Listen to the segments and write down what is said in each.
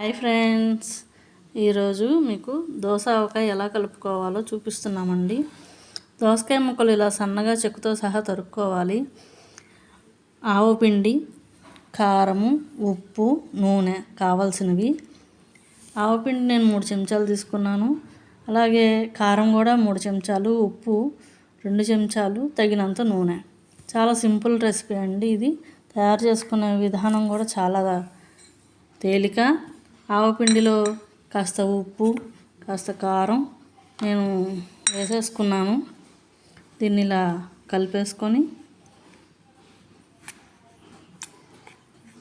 Hi friends. ఈరోజు మీకు దోస ఆవకాయ ఎలా కలుపుకోవాలో చూపిస్తున్నామండి. దోసకాయ ముక్కలు ఇలా సన్నగా చెక్కుతో సహా తరుక్కోవాలి. ఆవు పిండి కారము ఉప్పు నూనె కావాల్సినవి. ఆవు పిండి నేను మూడు చెంచాలు తీసుకున్నాను. అలాగే కారం కూడా మూడు చెంచాలు ఉప్పు రెండు చెంచాలు తగినంత నూనె. చాలా సింపుల్ రెసిపీ అండి ఇది. తయారు చేసుకునే విధానం కూడా చాలా తేలిక ఆవపిండిలో కాస్త ఉప్పు కాస్త కారం నేను వేసేసుకున్నాను. దీన్ని ఇలా కలిపేసుకొని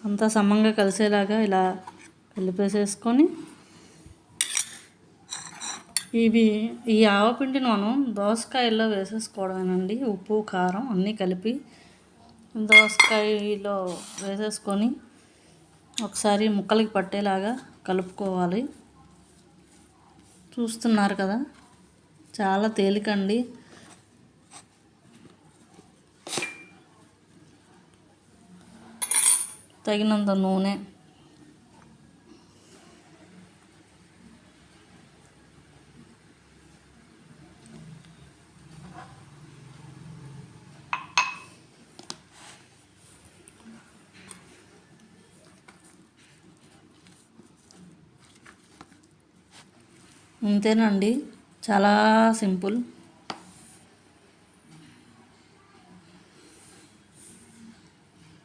అంతా సమంగా కలిసేలాగా ఇలా కలిపేసేసుకొని ఇవి ఈ ఆవపిండిని మనం దోసకాయల్లో వేసేసుకోవడమేనండి. ఉప్పు కారం అన్నీ కలిపి దోసకాయలో వేసేసుకొని ఒకసారి ముక్కలకి పట్టేలాగా కలుపుకోవాలి. చూస్తున్నారు కదా? చాలా తేలికండి. తగినంత నూనె. అంతేనండి. చాలా సింపుల్.